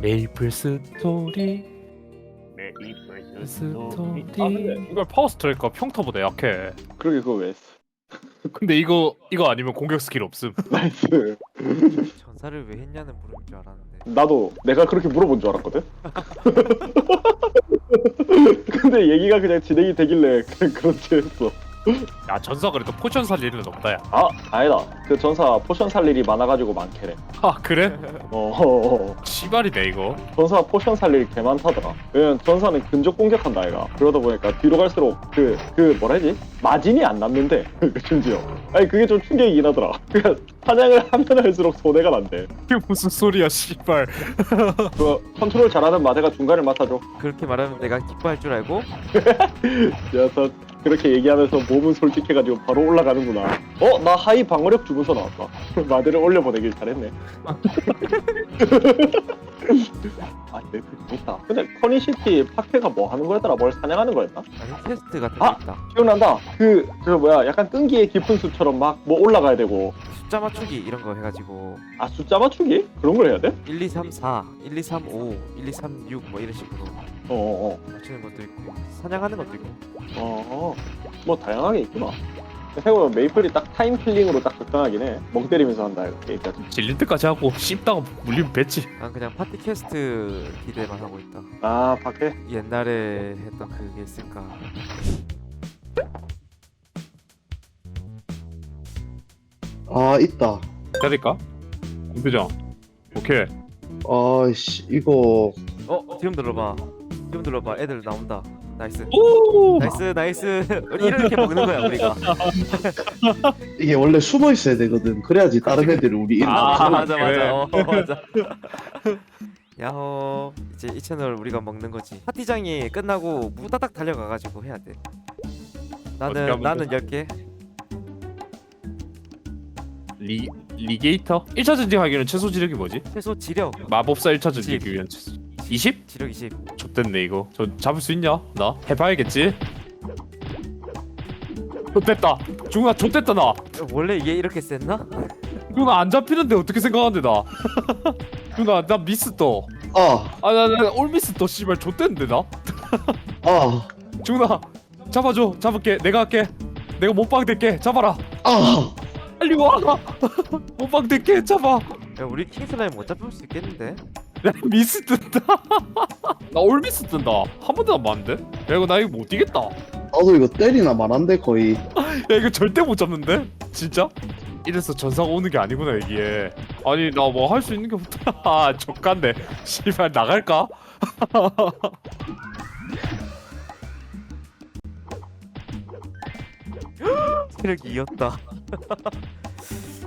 메이플 스토리 메이플 스토리 아 근데 이걸 파워 스트라이크가 평타보다 약해 그러게 그거 왜 했어? 근데 이거 이거 아니면 공격 스킬 없음 나이스. 전사를 왜 했냐는 물음인 줄 알았는데 나도 내가 그렇게 물어본 줄 알았거든. 근데 얘기가 그냥 진행이 되길래 그냥 그렇지 했어. 야 전사 그래도 포션 살 일은 없다 야. 아 아니다. 그 전사 포션 살 일이 많아가지고 많게래. 아 그래? 어. 씨발이네 이거 전사 포션 살 일이 개 많다더라. 왜냐면 전사는 근접 공격한다 아이가. 그러다 보니까 뒤로 갈수록 그 그 뭐라 해야지 마진이 안 남는데 심지어. 아니 그게 좀 충격이긴 하더라. 그러니까 사냥을 하면 할수록 손해가 난대. 이게 무슨 소리야 씨발 그 컨트롤 잘하는 마대가 중간을 맡아줘. 그렇게 말하면 내가 기뻐할 줄 알고 야서 그렇게 얘기하면서 몸은 솔직해가지고 바로 올라가는구나. 어? 나 하이 방어력 주문서 나왔다. 마대를 올려보내길 잘했네. 아, 내 재밌다. 근데 커니시티 파케가 뭐 하는 거였더라? 뭘 사냥하는 거였나? 아니 퀘스트 같은 아! 게 있다 기억난다. 그, 저 뭐야, 약간 끈기의 깊은 숲처럼 막 뭐 올라가야 되고. 숫자 맞추기 이런 거 해가지고 아, 숫자 맞추기? 그런 걸 해야 돼? 1, 2, 3, 4, 1, 2, 3, 5, 1, 2, 3, 6 뭐 이런 식으로 어어어. 맞추는 것도 있고 사냥하는 것도 있고 어, 뭐 다양하게 있구나. 생각해보면 메이플이 딱 타임 킬링으로 딱 적당하긴 해. 멍 때리면서 한다, 이렇게. 질릴 때까지 하고 씹다가 물리면 뱉지 난 그냥 파티 퀘스트 기대만 하고 있다 아, 파케? 옛날에 했던 그게 있을까 아 있다. 때릴까? 공표장 오케이 아씨 이거 어? 지금 들어봐 지금 들어봐. 애들 나온다. 나이스. 오! 나이스 나이스. 우리 이렇게 먹는 거야 우리가. 이게 원래 숨어 있어야 되거든. 그래야지 다른 애들이 우리 이름 아, 아, 맞아 그래. 맞아 어, 맞아. 야호. 이제 이 채널 우리가 먹는 거지. 파티장이 끝나고 무다닥 달려가가지고 해야 돼. 어떻게 나는 하면 나는 되지? 10개. 리 리게이터? 1차 전쟁 하기는 최소 지력이 뭐지? 최소 지력. 마법사 1차 전쟁기 위한 최소. 20? 지력 20 좆됐네 이거. 저 잡을 수 있냐? 나? 해봐야겠지? 좆됐다. 중아 좆됐다 나. 어, 원래 얘 이렇게 셌나? 중아 안 잡히는데 어떻게 생각하는데 나? 중아 나 미스 떠 아, 아나 나 올미스 떠 씨발 좆됐는데 나? 아, 중아 잡아줘. 잡을게. 내가 할게. 내가 몸빵 될게. 잡아라. 아, 빨리 와. 몸빵 될게. 잡아. 야 우리 킹슬라임 못 잡을 수 있겠는데? 야 미스 뜬다 나 올미스 뜬다 한 번도 안 봤는데 야 이거 나 이거 못 뛰겠다 나도 이거 때리나 말한데 거의. 야 이거 절대 못 잡는데? 진짜? 이래서 전사가 오는 게 아니구나 여기에 아니 나 뭐 할 수 있는 게 없다 아 족간데 씨발 나갈까? 체력이 이었다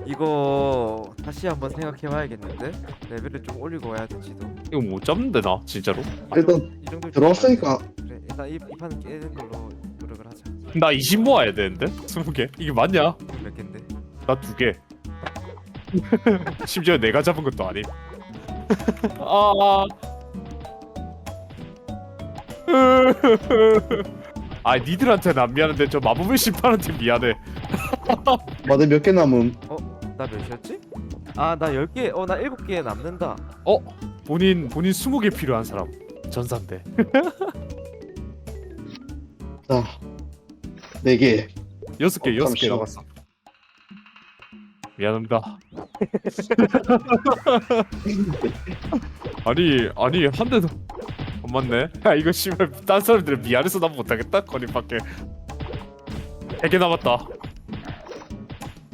이거 다시 한번 생각해봐야겠는데? 레벨을 좀 올리고 와야 될지도 이거 못 잡는데 나 진짜로 일단 이 정도 들어왔으니까 그래 일단 이, 이 판은 깨는 걸로 노력을 하자 나 20 모아야 되는데? 20개 이게 맞냐? 몇 갠데? 나 두개 심지어 내가 잡은 것도 아님 아 아, 니들한테는 안 미안한데 저 마법의 심판한테 미안해. 마대 몇 개 남음. 나 몇이었지? 아 나 10개 어 나 7개 남는다 어? 본인 본인 20개 필요한 사람. 전사인데. 자, 네 개. 여섯 개, 어, 여섯 개 잠시만. 남았어. 미안합니다. 아니, 아니 한 대도 안 맞네. 야 이거 씨발 딴 사람들은 미안해서 난 못하겠다. 거리 밖에. 1개 남았다.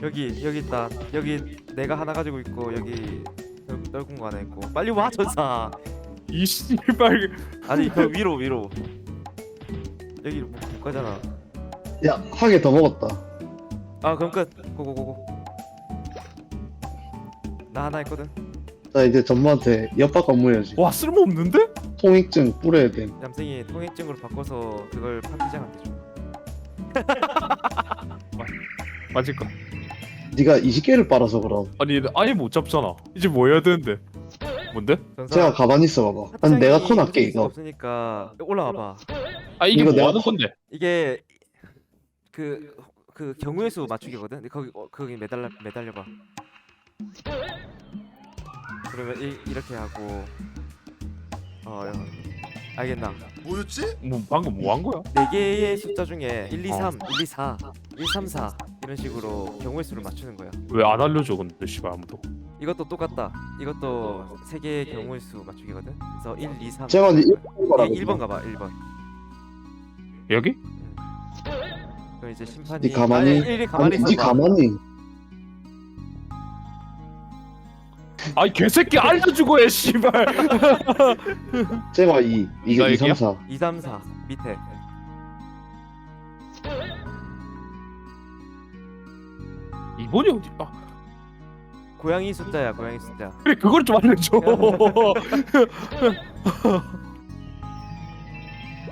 여기 여기 있다 여기 내가 하나 가지고 있고 여기 넓- 넓은 거 하나 있고 빨리 와 전사 이 씨발 아니 그 위로 위로 여기 못, 못 가잖아 야, 한 개 더 먹었다. 아 그럼 끝 고고고고 나 하나 있거든 자 이제 전무한테 엿박 업무해야지. 와 쓸모없는데? 통익증 뿌려야 돼. 얌생이 통행증으로 바꿔서 그걸 파티장한테 줘 맞을까? 네가 20개를 빨아서 그럼. 아니 아예 못 잡잖아. 이제 뭐 해야 되는데? 뭔데? 제가 가만히 있어봐봐. 아니 내가 턴 할게 움직일 수가 이거. 없으니까 올라와봐 아 이게 이거 뭐 내가 하는 컷- 건데? 이게 그 그 경우의 수 맞추기거든. 근데 거기 어, 거기 매달려 매달려 봐. 그러면 이, 이렇게 하고 어, 어 알겠나 뭐였지? 뭐 방금 뭐 한 거야? 네 개의 숫자 중에 1, 2, 어. 3, 1, 2, 4, 1, 3, 4 이런 식으로 경우의 수를 맞추는 거야. 왜 안 알려줘 근데 씨발 아무도. 이것도 똑같다. 이것도 세 개의 경우의 수 맞추기거든. 그래서 1, 2, 3 제가 이제 1번 가라고 1번 가봐 1번. 여기? 그럼 이제 심판이 니 가만히- 아니, 1이 가만히 아니 니 있어봐. 가만히. 아이 개새끼 알려주고 해 씨발. 제가 2 이게 나 2, 3, 얘기야? 4 2, 3, 4 밑에 이번이 어디 아. 고양이 숫자야 고양이 숫자. 그래 그걸 좀 알려줘.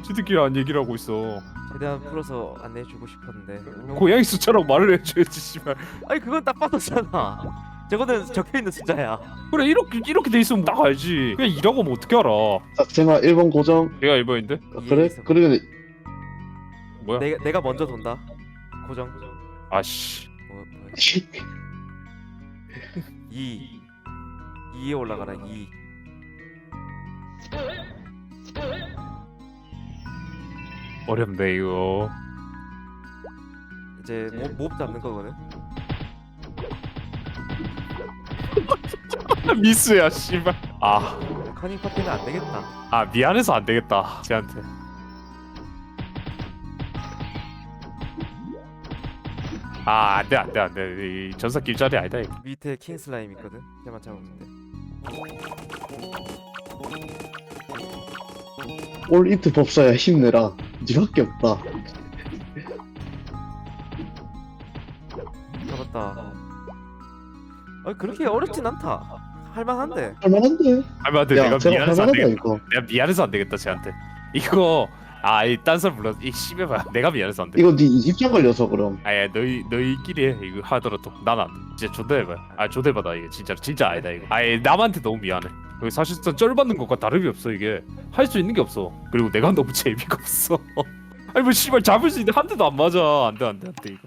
지들끼리 안 얘기를 하고 있어. 최대한 풀어서 안내해주고 싶었는데. 고양이 숫자라고 말을 해줘야지 씨발. 아니 그건 딱 빠졌잖아. 저거는 적혀있는 숫자야. 그래 이렇게 이렇게 돼 있으면 딱 알지. 그냥 이라고 하면 어떻게 알아? 자, 제가 1번 고정? 내가 1번인데? 아, 그래? 있어. 그러면 뭐야? 내가, 내가 먼저 돈다. 고정. 아씨. 뭐, 뭐. 2 2에 올라가라 2 어렵네 이거 이제 몹, 몹 잡는 거거든? 미스야 씨발. 아, 커닝 파티는 안 되겠다. 아 미안해서 안 되겠다 쟤한테 아 안돼 안돼 안돼. 이 전사 길자리 아니다 이거. 밑에 킹 슬라임 있거든? 걔만 잡으면 돼. 올 이트 법사야 힘내라. 니밖에 없다. 잡았다. 아 그렇게 어렵진 않다. 할만한데. 할만한데. 아니 안돼 야 내가 제가 미안해서 안 할만하다 되겠다 이거. 내가 미안해서 안 되겠다 쟤한테. 이거 아 이딴 사람 불러 이 씨발 내가 미안해서 안 돼. 이거 니 입장 걸려서 그럼. 아야 너희 너희끼리 해. 이거 하더라도 난안 돼. 진짜 존대해봐 아 존대받아 이게. 진짜 진짜 아니다 이거. 아예 남한테 너무 미안해. 여기 사실상 쩔받는 것과 다름이 없어 이게. 할 수 있는 게 없어. 그리고 내가 너무 재미가 없어. 아니 뭐 씨발 잡을 수 있는데 한 대도 안 맞아. 안돼 안돼 안돼 이거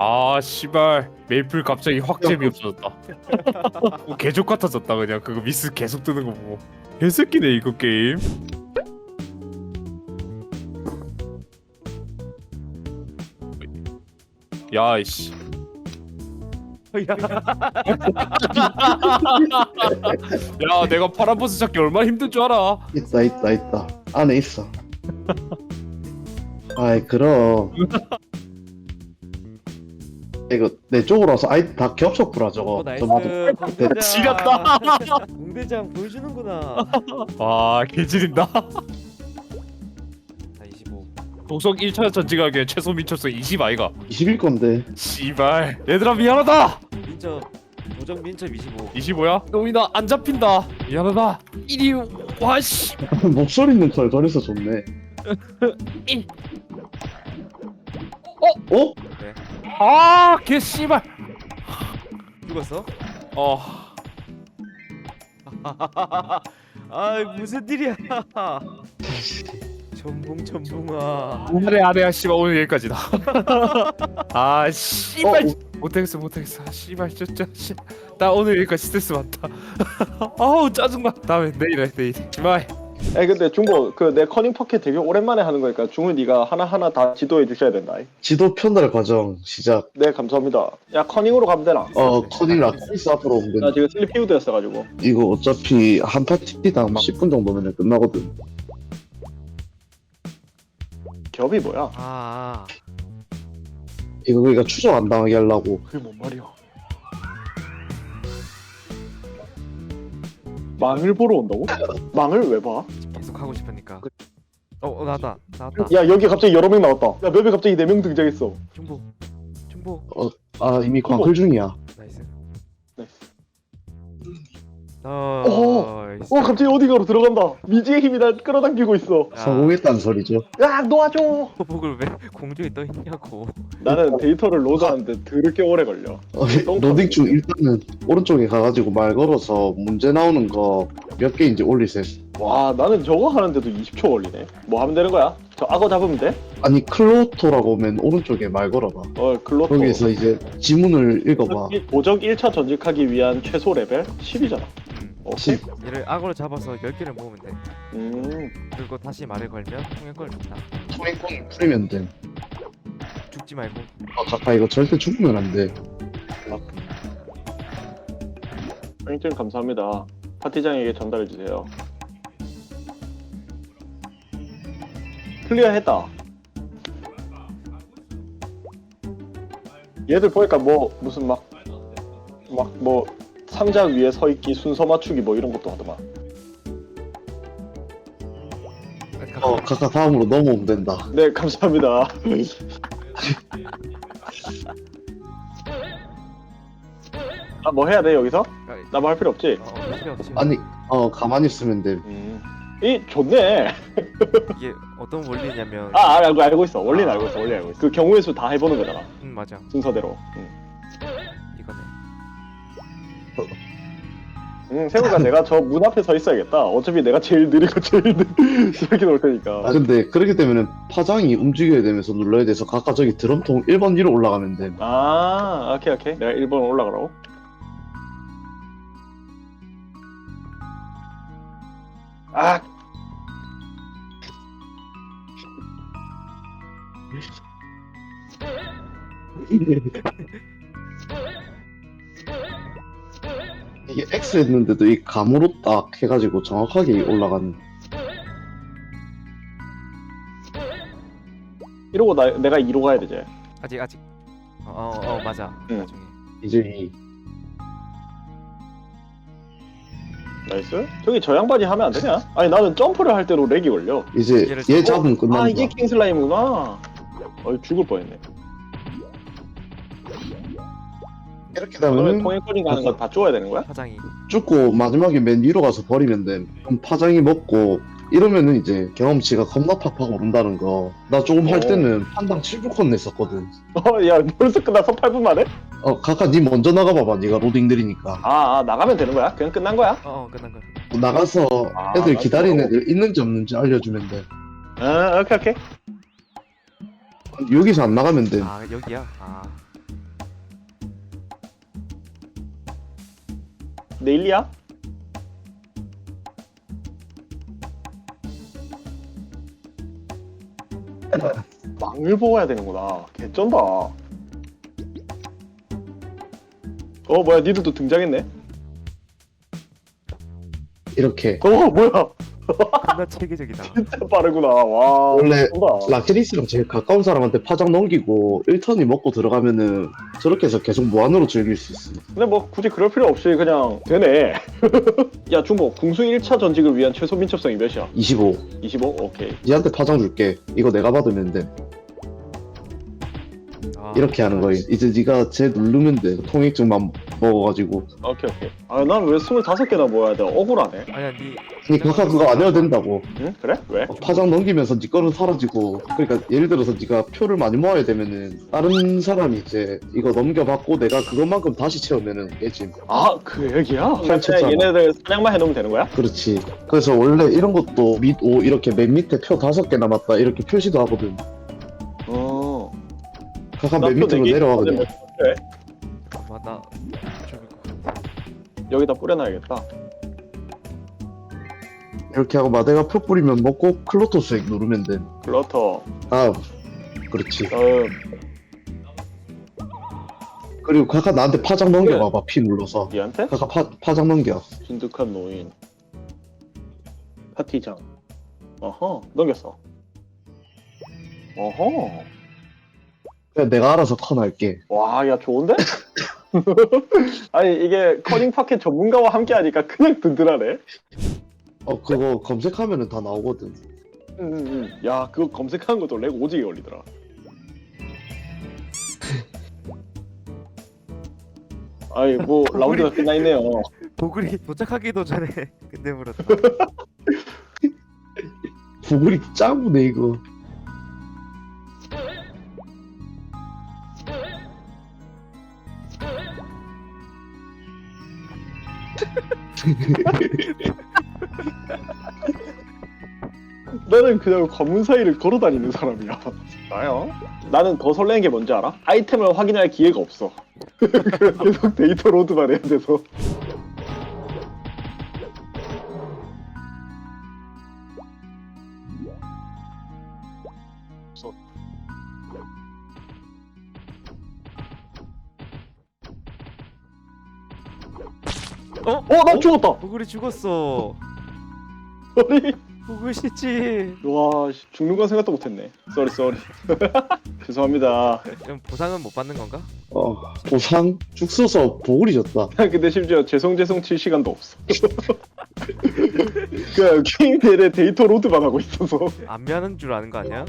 아 씨발. 메이플 갑자기 확 재미없어졌다. 뭐 개족 같아졌다 그냥. 그거 미스 계속 뜨는 거 보고. 개새끼네 이거 게임. 야이씨. 야 내가 파란 버스 찾기 얼마나 힘든 줄 알아? 있다 있다 있다. 안에 있어. 아이 그럼 이거 내 쪽으로 와서 아이 다 겹쳐 풀어 저거. 어 나이스. 공대장. 지렸다. 공대장 보여주는구나. 와 개지린다. 자 25. 독성 1차 전직하기에 최소 민첩성 20 아이가. 20일 건데. 씨발. 얘들아 미안하다. 민첩. 도정 민첩 25 25야? 놈이나 안 잡힌다. 미안하다. 이리 와씨. 목소리 있는 걸 저래서 좋네. 이. 어? 아 개 씨발. 죽었어? 어. 아 무슨 일이야. 전붕 전붕아. 아래 아래야 씨발 오늘 여기까지다. 아 씨발. 어, 못하겠어 못하겠어. 아, 씨발 진짜 씨. 나 오늘 여기까지 스트레스 받다. 아우 짜증나. 다음에 내일 해 내일. 씨 발에 근데 중고 그 내 커닝 퍼켓 되게 오랜만에 하는 거니까 중은 네가 하나 하나 다 지도해 주셔야 된다. 지도 편달 과정 시작 네 감사합니다. 야 커닝으로 가면 되나? 어 커닝 라코스 앞으로 오면 나 지금 슬리피우드였어 가지고. 이거 어차피 한 파티당 막 10분 정도면 끝나거든 겹이 뭐야? 아, 아 이거 그러니까 추적 안 당하게 하려고 그게 뭔 말이야? 망을 보러 온다고? 망을 왜 봐? 계속 하고 싶으니까 어, 어 나왔다 나왔다 야 여기 갑자기 여러 명 나왔다. 야 맵에 갑자기 네 명 등장했어. 중보 중보 아 이미 광클 중이야 나이스 나이스. 나이스. 어 갑자기 어디가로 들어간다 미지의 힘이 날 끌어당기고 있어 야, 성공했다는 소리죠. 야 놓아줘 호복을 왜 공중에 떠 있냐고. 나는 데이터를 로드하는데 더럽게 오래 걸려 어, 로딩 중 일단은 오른쪽에 가가지고 말 걸어서 문제 나오는 거 몇 개 이제 올리세요. 와 나는 저거 하는데도 20초 걸리네 뭐 하면 되는 거야? 저 악어 잡으면 돼? 아니 클로토라고 오면 오른쪽에 말 걸어봐. 어 글로토 거기에서 이제 지문을 읽어봐. 보적 1차 전직하기 위한 최소 레벨 10이잖아 음. 오케이? 10. 얘를 악어로 잡아서 10개를 모으면 돼. 음 그리고 다시 말을 걸면 통행권을 준다. 통행권을 풀면 돼. 죽지 말고. 어, 가까 이거 절대 죽으면 안 돼. 형님 감사합니다 파티장에게 전달해 주세요 클리어했다 얘들 보니까 뭐 무슨 막 막 뭐 상자 위에 서 있기 순서 맞추기 뭐 이런 것도 하더만 어, 가까 다음으로 넘어오면 된다. 네 감사합니다 아 뭐 해야 돼 여기서? 나 뭐 할 필요 없지? 어, 필요 없지. 아니, 어, 가만히 있으면 돼. 음. 이 좋네 이게 어떤 원리냐면 아 알고 알고 있어 원리는 알고 있어 원리 알고 있어 그 경우의 수 다 해보는 거잖아 음 맞아. 순서대로 음. 음, 세우가 내가 저 문 앞에 서 있어야겠다. 어차피 내가 제일 느리고 제일 이렇게 놓을 아, 테니까. 근데 그렇게 되면은 파장이 움직여야 되면서 눌러야 돼서 가까 저기 드럼통 1번 위로 올라가면 돼. 아, 오케이, 오케이. 내가 1번 올라가라고. 아! 이게 X 했는데도 이 감으로 딱 해가지고 정확하게 올라가는. 이러고 나, 내가 2로 가야 되지. 아직 아직. 어어 어, 어, 맞아. 응. 나중에. 이제 이 나이스. 저기 저 양반이 하면 안 되냐? 아니, 나는 점프를 할 때로 렉이 걸려. 이제 얘를 얘 잡고- 잡으면 끝난다. 아, 이게 킹슬라임이구나. 어이, 죽을 뻔했네. 이렇게 그러면 되면은 통행거리 가는 거 다 쪼아야 되는 거야? 파장이. 죽고 마지막에 맨 위로 가서 버리면 돼. 그럼 파장이 먹고 이러면은 이제 경험치가 겁나 팍팍 오른다는 거. 나 조금 할 오. 때는 판당 7주권 냈었거든. 어, 야, 벌써 끝나서 8분 만에? 어, 가까 니 먼저 나가봐봐. 니가 로딩 느리니까. 아, 아, 나가면 되는 거야? 그냥 끝난 거야? 어 어 끝난 거. 나가서 아, 애들 나가서. 기다리는 애들 있는지 없는지 알려주면 돼. 아, 오케이, 오케이. 여기서 안 나가면 돼. 아 여기야. 아 내일이야? 망을 먹어야 되는구나. 개쩐다. 어 뭐야 니들도 등장했네. 이렇게. 어 뭐야 겁나 체계적이다. 진짜 빠르구나. 와. 원래. 라케리스랑 제일 가까운 사람한테 파장 넘기고 1턴이 먹고 들어가면은 저렇게 해서 계속 무한으로 즐길 수 있어. 근데 뭐 굳이 그럴 필요 없이 그냥 되네. 야 중복 궁수 1차 전직을 위한 최소 민첩성이 몇이야? 25. 25? 오케이. 니한테 파장 줄게. 이거 내가 받으면 돼. 아, 이렇게 하는 거야. 이제 네가 쟤 누르면 돼. 통행증만 먹어가지고. 오케이 오케이. 아난 왜 25개나 모아야 돼? 억울하네. 아니야 니 아니 그거 그거 안 해도 된다고. 응? 그래? 왜? 어, 파장 넘기면서 네 거는 사라지고. 그러니까 예를 들어서 네가 표를 많이 모아야 되면은 다른 사람이 이제 이거 넘겨받고 내가 그것만큼 다시 채우면은 깨짐. 아 그 얘기야? 펼쳤잖아. 얘네들 사냥만 해놓으면 되는 거야? 그렇지. 그래서 원래 이런 것도 밑, 오, 이렇게 맨 밑에 표 다섯 개 남았다. 이렇게 표시도 하거든. 나표 맨 밑으로 내기? 내려와 그냥. 것 같아. 여기다 뿌려놔야겠다. 이렇게 하고 마대가 표 뿌리면 먹고 클로토스액 누르면 돼. 글러터. 아, 그렇지. 어. 그리고 가까 나한테 파장 넘겨봐봐. 피 눌러서. 얘한테? 가까 파, 파장 넘겨. 진득한 노인. 파티장. 어허. 넘겼어. 어허. 그냥 내가 알아서 커날게. 와, 야 좋은데? 아니 이게 커닝 파켓 전문가와 함께 하니까 그냥 든든하네. 어, 그거 검색하면은 다 나오거든. 음, 음, 음. 야 그거 검색하는 것도 렉 오지게 걸리더라. 아이 뭐 라운드가 끝나 있네요. 보글이 도착하기도 전에 근데 물었다. 구글이 짱구네 이거 나는 그냥 관문 사이를 걸어 다니는 사람이야. 나요? 나는 더 설레는 게 뭔지 알아? 아이템을 확인할 기회가 없어. 계속 데이터 로드만 해야 돼서. 죽었다. 보글이 죽었어. 아니, 보글 씨지. 와, 씨, 죽는 건 생각도 못했네. 쏘리 쏘리. 죄송합니다. 그럼 보상은 못 받는 건가? 어 보상 죽 써서 보글이 졌다 근데 심지어 죄송 죄송 칠 시간도 없어. 그 게임 내내 데이터 로드만 하고 있어서 안면한 줄 아는 거 아니야?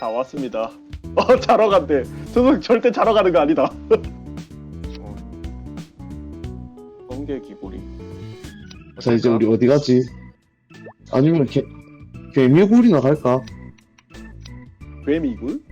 다 왔습니다. 어 자러 간대. 저는 절대 자러 가는 거 아니다. 어, 번개 기고리. 자 이제 우리 어디 가지? 아니면 개 개미굴이나 갈까? 괴미굴? 개미 물? 가볼까?